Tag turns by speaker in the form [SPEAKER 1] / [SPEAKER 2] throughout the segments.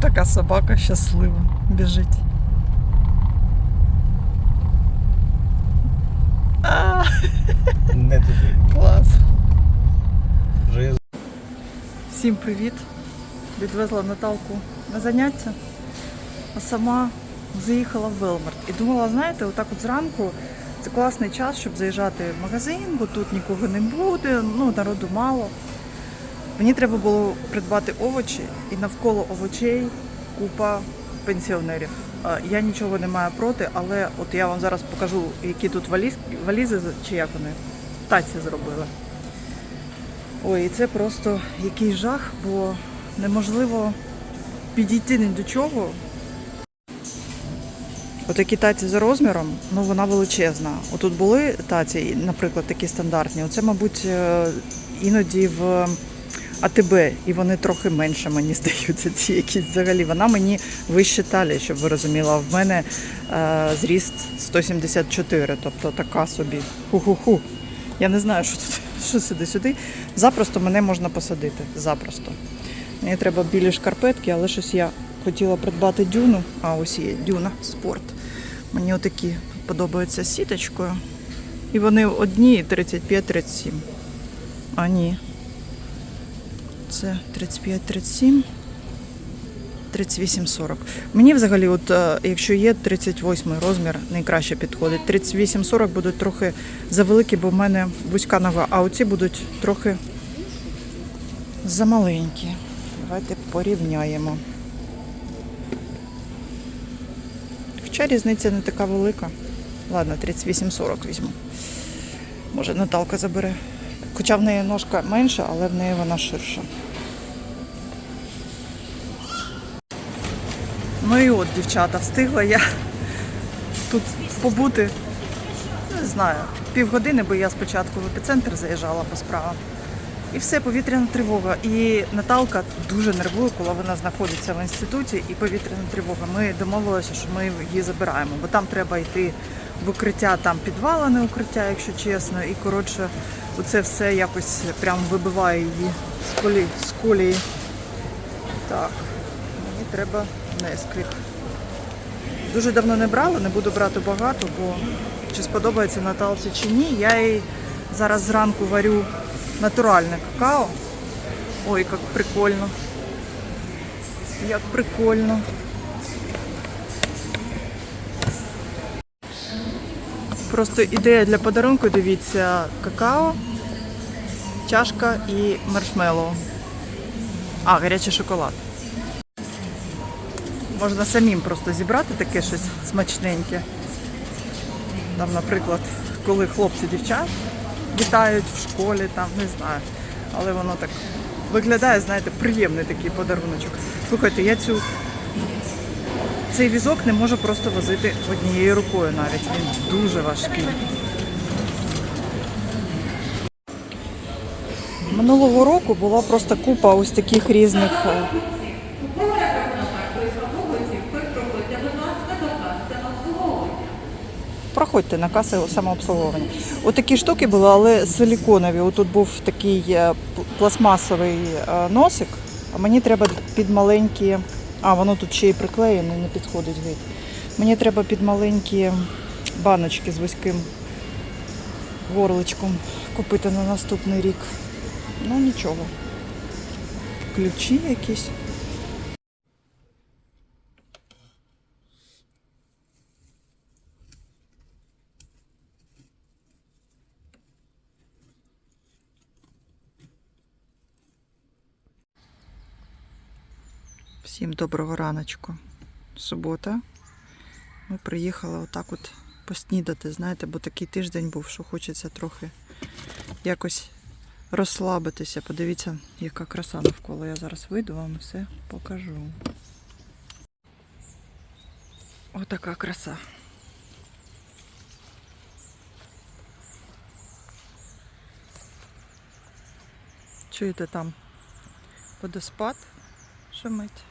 [SPEAKER 1] Така собака щаслива біжить. А,
[SPEAKER 2] Не туди.
[SPEAKER 1] клас.
[SPEAKER 2] Вже
[SPEAKER 1] Всім привіт. Відвезла Наталку на заняття, а сама заїхала в Велмарт. І думала, знаєте, отак от зранку це класний час, щоб заїжджати в магазин, бо тут нікого не буде, ну, народу мало. Мені треба було придбати овочі, і навколо овочей купа пенсіонерів. Я нічого не маю проти, але от я вам зараз покажу, які тут валіз, валізи, чи як вони, таці зробили. Ой, і це просто який жах, бо неможливо підійти ні до чого. Отакі таці за розміром, ну вона величезна. Отут були таці, наприклад, такі стандартні. Оце, мабуть, е, іноді в АТБ, і вони трохи менше мені здаються, ці якісь взагалі. Вона мені вище талії, щоб ви розуміли. А в мене е, зріст 174, тобто така собі. Ху-ху-ху. Я не знаю, що тут що сюди-сюди. Запросто мене можна посадити. Запросто. Мені треба білі шкарпетки, але щось я хотіла придбати дюну. А ось є дюна спорт. Мені отакі подобаються сіточкою. І вони одні 35-37. А ні. Це 35-37. 38-40. Мені взагалі, от е, якщо є 38 розмір, найкраще підходить. 38-40 будуть трохи завеликі, бо в мене вузька нога, а оці будуть трохи замаленькі. Давайте порівняємо. Хоча різниця не така велика. Ладно, 38-40 візьму. Може, Наталка забере. Хоча в неї ножка менша, але в неї вона ширша. Ну і от, дівчата, встигла я тут побути, не знаю, півгодини, бо я спочатку в епіцентр заїжджала по справам. І все, повітряна тривога. І Наталка дуже нервує, коли вона знаходиться в інституті, і повітряна тривога. Ми домовилися, що ми її забираємо, бо там треба йти в укриття, там підвалене укриття, якщо чесно. І коротше, це все якось прям вибиває її з колії. З колії. Так, мені треба Несквік. Дуже давно не брала, не буду брати багато, бо чи сподобається Наталці чи ні. Я їй зараз зранку варю натуральне какао. Ой, як прикольно. Як прикольно. Просто ідея для подарунку, дивіться, какао, чашка і маршмеллоу. А, гарячий шоколад. Можна самим просто зібрати таке щось смачненьке. Там, наприклад, коли хлопці дівчат вітають в школі, там, не знаю. Але воно так виглядає, знаєте, приємний такий подаруночок. Слухайте, я цю цей візок не можу просто возити однією рукою навіть. Він дуже важкий. Минулого року була просто купа ось таких різних. е, Проходьте на каси самообслуговування. Отакі штуки були, але силіконові. Отут був такий е, пластмасовий е, носик, а мені треба під маленькі. А, воно тут ще й приклеєне, не підходить геть. Мені треба під маленькі баночки з вузьким горличком купити на наступний рік. Ну нічого. Ключі якісь. Всім доброго раночку. Субота. Ми приїхали отак от поснідати, знаєте, бо такий тиждень був, що хочеться трохи якось розслабитися. Подивіться, яка краса навколо. Я зараз вийду, вам все покажу. Отака краса. Чуєте там водоспад шумить.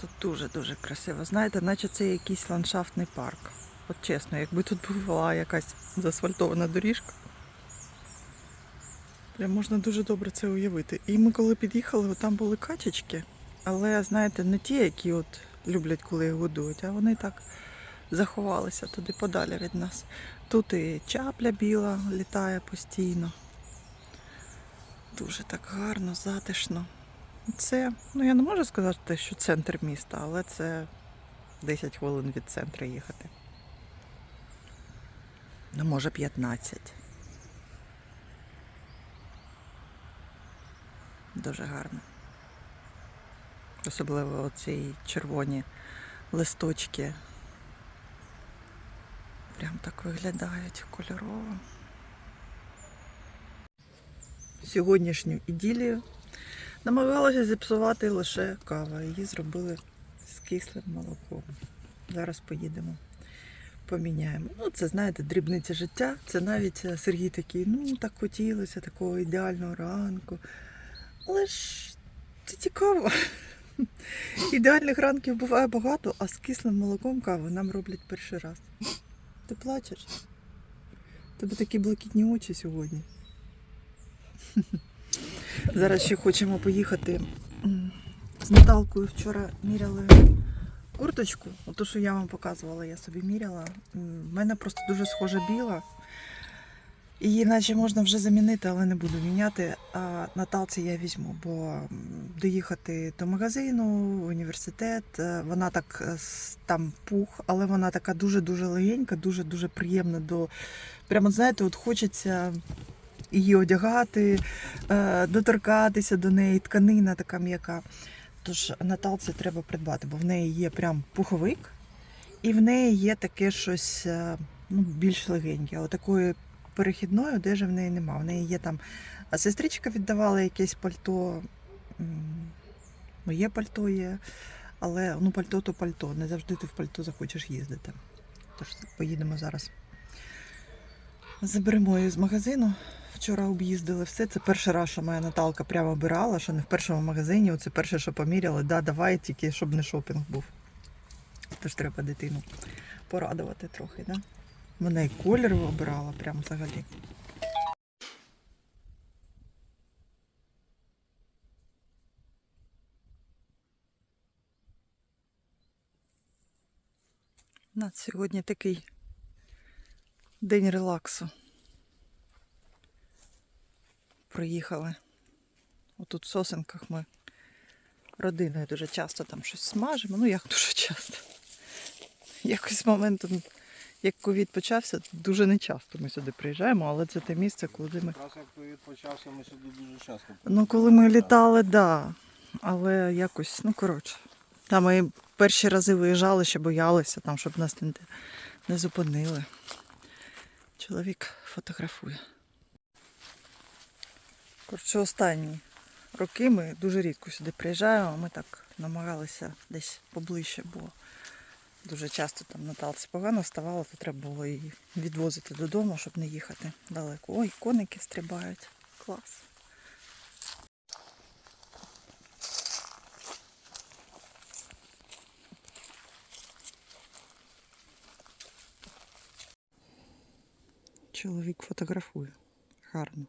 [SPEAKER 1] Тут дуже-дуже красиво. Знаєте, наче це якийсь ландшафтний парк. От чесно, якби тут була якась заасфальтована доріжка. Прям можна дуже добре це уявити. І ми коли під'їхали, там були качечки, але знаєте, не ті, які от люблять, коли їх годують, а вони так заховалися туди подалі від нас. Тут і чапля біла літає постійно. Дуже так гарно, затишно. Це, ну я не можу сказати, що центр міста, але це 10 хвилин від центру їхати. Ну, може 15. Дуже гарно. Особливо оці червоні листочки. Прям так виглядають кольорово. Сьогоднішню іділію намагалася зіпсувати лише кава. Її зробили з кислим молоком. Зараз поїдемо, поміняємо. Ну, це знаєте, дрібниці життя. Це навіть е, Сергій такий, ну так хотілося такого ідеального ранку. Але ж це цікаво. Ідеальних ранків буває багато, а з кислим молоком каву нам роблять перший раз. Ти плачеш? Тебе такі блакитні очі сьогодні. Зараз ще хочемо поїхати з Наталкою. Вчора міряли курточку. Ото, що я вам показувала, я собі міряла. В мене просто дуже схожа біла. Її наче можна вже замінити, але не буду міняти. А Наталці я візьму, бо доїхати до магазину, в університет, е, вона так е, там пух, але вона така дуже-дуже легенька, дуже-дуже приємна до. Прямо знаєте, от хочеться її одягати, е, доторкатися до неї, тканина така м'яка. Тож Наталці треба придбати, бо в неї є прям пуховик, і в неї є таке щось е, ну, більш легеньке. А такої перехідної одежі в неї нема. В неї є там. А сестричка віддавала якесь пальто. Моє пальто є, але ну пальто то пальто. Не завжди ти в пальто захочеш їздити. Тож поїдемо зараз. Заберемо її з магазину. Вчора об'їздили все. Це перший раз, що моя Наталка прямо обирала, що не в першому магазині. Оце перше, що поміряли. Да, давай, тільки щоб не шопінг був. Тож треба дитину порадувати трохи, да? Вона і колір обирала прямо взагалі. У нас сьогодні такий день релаксу. Приїхали. Отут в сосенках ми родиною дуже часто там щось смажимо. Ну як дуже часто. Якось моментом, як ковід почався, дуже не часто ми сюди приїжджаємо, але це те місце, куди ми.
[SPEAKER 2] Якраз як ковід почався, ми сюди дуже часто.
[SPEAKER 1] Ну, коли ми літали, так. Да. Але якось, ну коротше. Там ми перші рази виїжджали, ще боялися, там, щоб нас не, не зупинили. Чоловік фотографує. Коротше, останні роки ми дуже рідко сюди приїжджаємо. Ми так намагалися десь поближче, бо дуже часто там Наталці погано ставало, то треба було її відвозити додому, щоб не їхати далеко. Ой, коники стрибають. Клас. Чоловік фотографує. Гарно.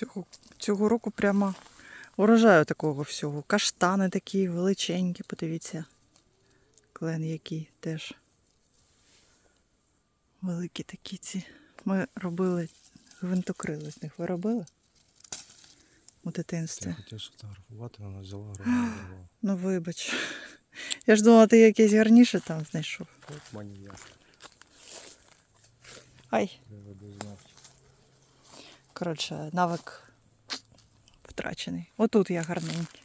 [SPEAKER 1] Цього, цього року прямо урожаю такого всього. Каштани такі величенькі, подивіться. Клен який теж. Великі такі ці. Ми робили гвинтокрили з них. Ви робили? У дитинстві.
[SPEAKER 2] Я хотів сфотографувати, вона взяла громаду.
[SPEAKER 1] Ну вибач. Я ж думала, ти якесь гарніше там знайшов.
[SPEAKER 2] От маніяк,
[SPEAKER 1] Ай.
[SPEAKER 2] треба дознати.
[SPEAKER 1] Коротше, навик втрачений. Отут я гарненький.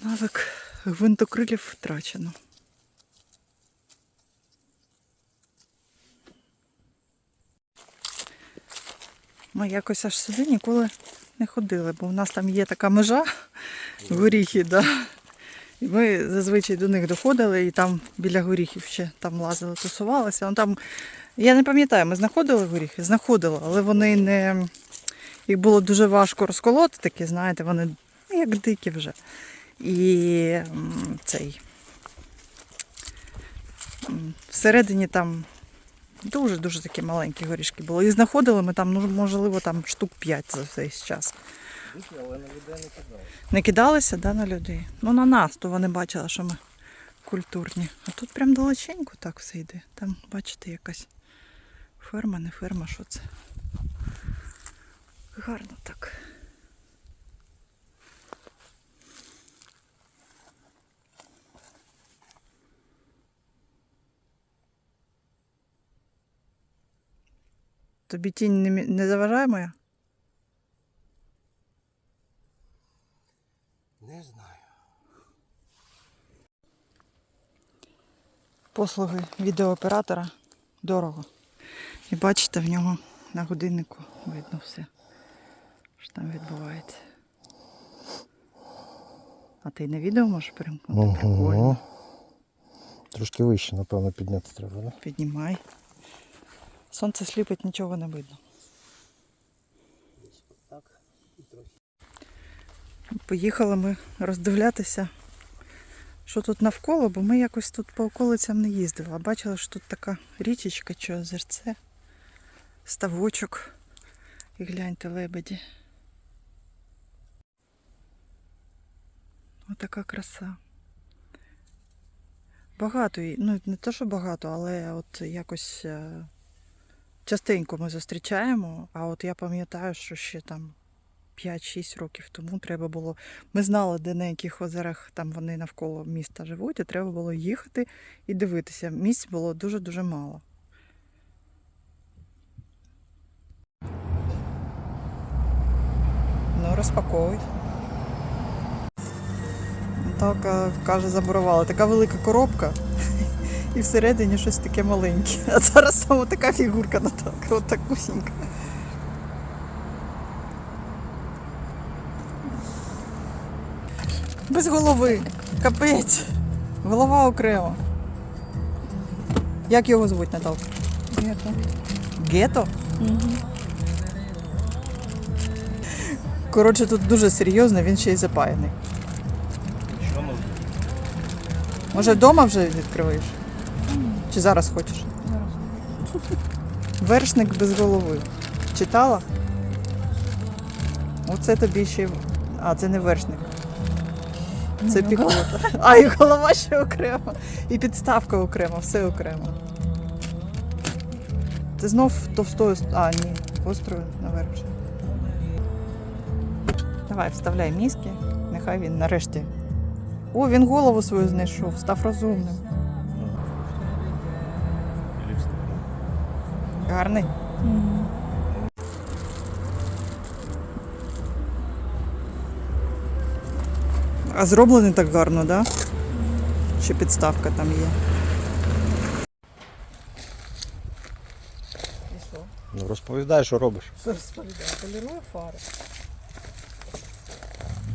[SPEAKER 1] Навик гвинтокрилів втрачено. Ми якось аж сюди ніколи не ходили, бо в нас там є така межа горіхи, да. І ми зазвичай до них доходили і там біля горіхів ще там лазили, тусувалися. Там, я не пам'ятаю, ми знаходили горіхи, знаходили, але вони не. Їх було дуже важко розколоти, такі, знаєте, вони ну, як дикі вже. І цей. Всередині там Дуже-дуже такі маленькі горішки були. І знаходили ми там, ну, можливо, там штук 5 за весь час.
[SPEAKER 2] Але на людей не кидали.
[SPEAKER 1] Не кидалися да, на людей. Ну, на нас, то вони бачили, що ми культурні. А тут прям далеченько так все йде. Там, бачите, якась ферма, не ферма, що це. Гарно так. Тобі тінь не, не заважає моя?
[SPEAKER 2] Не знаю.
[SPEAKER 1] послуги відеооператора дорого. І бачите, в нього на годиннику видно все, що там відбувається. А ти на відео можеш перемкнути? Прикольно.
[SPEAKER 2] Трошки вище, напевно, підняти треба, да?
[SPEAKER 1] Піднімай. Сонце сліпить, нічого не видно. Поїхали ми роздивлятися, що тут навколо, бо ми якось тут по околицям не їздили. А бачили, що тут така річечка чи озерце, ставочок. І гляньте лебеді. Отака краса. Багато, ну не те, що багато, але от якось е, частенько ми зустрічаємо. А от я пам'ятаю, що ще там 5-6 років тому треба було. Ми знали, де на яких озерах там вони навколо міста живуть, і треба було їхати і дивитися. Місць було дуже-дуже мало. Ну, розпаковуй. Так, е, каже, замурували. Така велика коробка. І всередині щось таке маленьке. А зараз там така фігурка Наталка, от такусінька. Без голови. Капець. Голова окремо. Як його звуть, Наталка?
[SPEAKER 3] Гето.
[SPEAKER 1] Гето? Коротше, тут дуже серйозно, він ще й запаяний.
[SPEAKER 2] Що ну?
[SPEAKER 1] Може, вдома вже відкриваєш? Чи зараз хочеш? Вершник без голови. Читала? Оце тобі ще. А, це не вершник. Це піхота. А, і голова ще окремо. І підставка окремо, все окремо. Це знов товстою. А, ні, гострою наверх. Давай, вставляй мізки. Нехай він нарешті. О, він голову свою знайшов, став розумним. Гарний. А зроблений так гарно, так? Да? Ще підставка там є. І що?
[SPEAKER 2] Ну розповідай, що робиш.
[SPEAKER 1] Що розповідає? Полірую фари.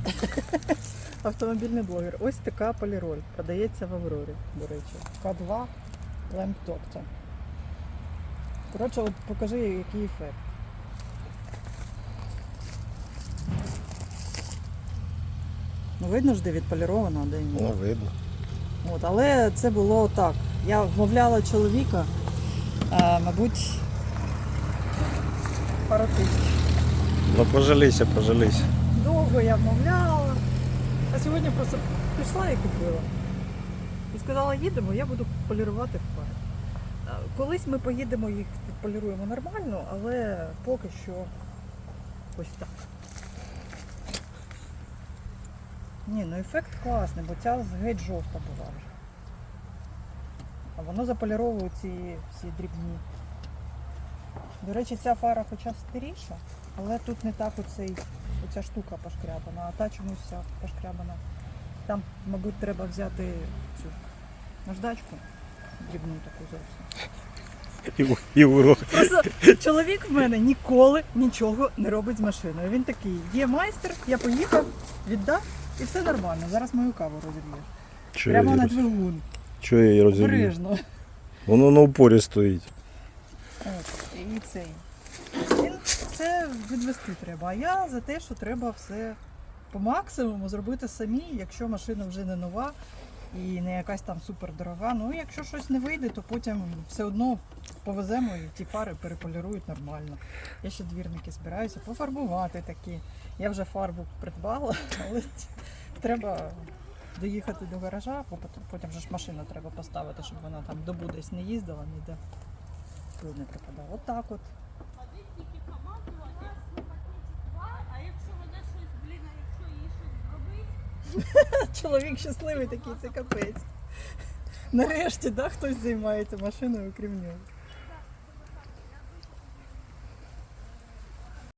[SPEAKER 1] Автомобільний блогер. Ось така поліроль. Продається в Аврорі, до речі. К2 Lamp Doctor. Коротше, от покажи, який ефект. Ну, видно ж, де відполіровано, а де ні.
[SPEAKER 2] Ну, видно.
[SPEAKER 1] От, але це було так. Я вмовляла чоловіка, а, мабуть, пару тижнів.
[SPEAKER 2] Ну пожалійся, пожалійся.
[SPEAKER 1] Довго я вмовляла. А сьогодні просто пішла і купила. І сказала, їдемо, я буду полірувати фари. Колись ми поїдемо, їх відполіруємо нормально, але поки що ось так. Ні, ну ефект класний, бо ця геть жовта була вже. А воно заполіровує ці всі дрібні. До речі, ця фара хоча старіша, але тут не так оцей, оця штука пошкрябана, а та чомусь вся пошкрябана. Там, мабуть, треба взяти цю наждачку дрібну таку зовсім.
[SPEAKER 2] І, і урок.
[SPEAKER 1] Просто чоловік в мене ніколи нічого не робить з машиною. Він такий, є майстер, я поїхав, віддав і все нормально. Зараз мою каву розіб'єш.
[SPEAKER 2] Я,
[SPEAKER 1] Прямо
[SPEAKER 2] її
[SPEAKER 1] на
[SPEAKER 2] роз...
[SPEAKER 1] двигун.
[SPEAKER 2] Що я її розумію?
[SPEAKER 1] Обережно.
[SPEAKER 2] Воно на упорі стоїть.
[SPEAKER 1] От, і цей. Він все відвести треба. А я за те, що треба все по максимуму зробити самі, якщо машина вже не нова. і не якась там супер дорога. Ну, якщо щось не вийде, то потім все одно повеземо і ті фари переполірують нормально. Я ще двірники збираюся пофарбувати такі. Я вже фарбу придбала, але треба доїхати до гаража, бо потім, потім же ж машину треба поставити, щоб вона там добу десь не їздила ніде. Не припадав. Отак от.
[SPEAKER 3] Один тільки команду, а раз на пакеті два, а якщо вона щось, блін, а якщо їй щось зробить,
[SPEAKER 1] Чоловік щасливий такий, це капець. Нарешті, да, хтось займається машиною, крім нього.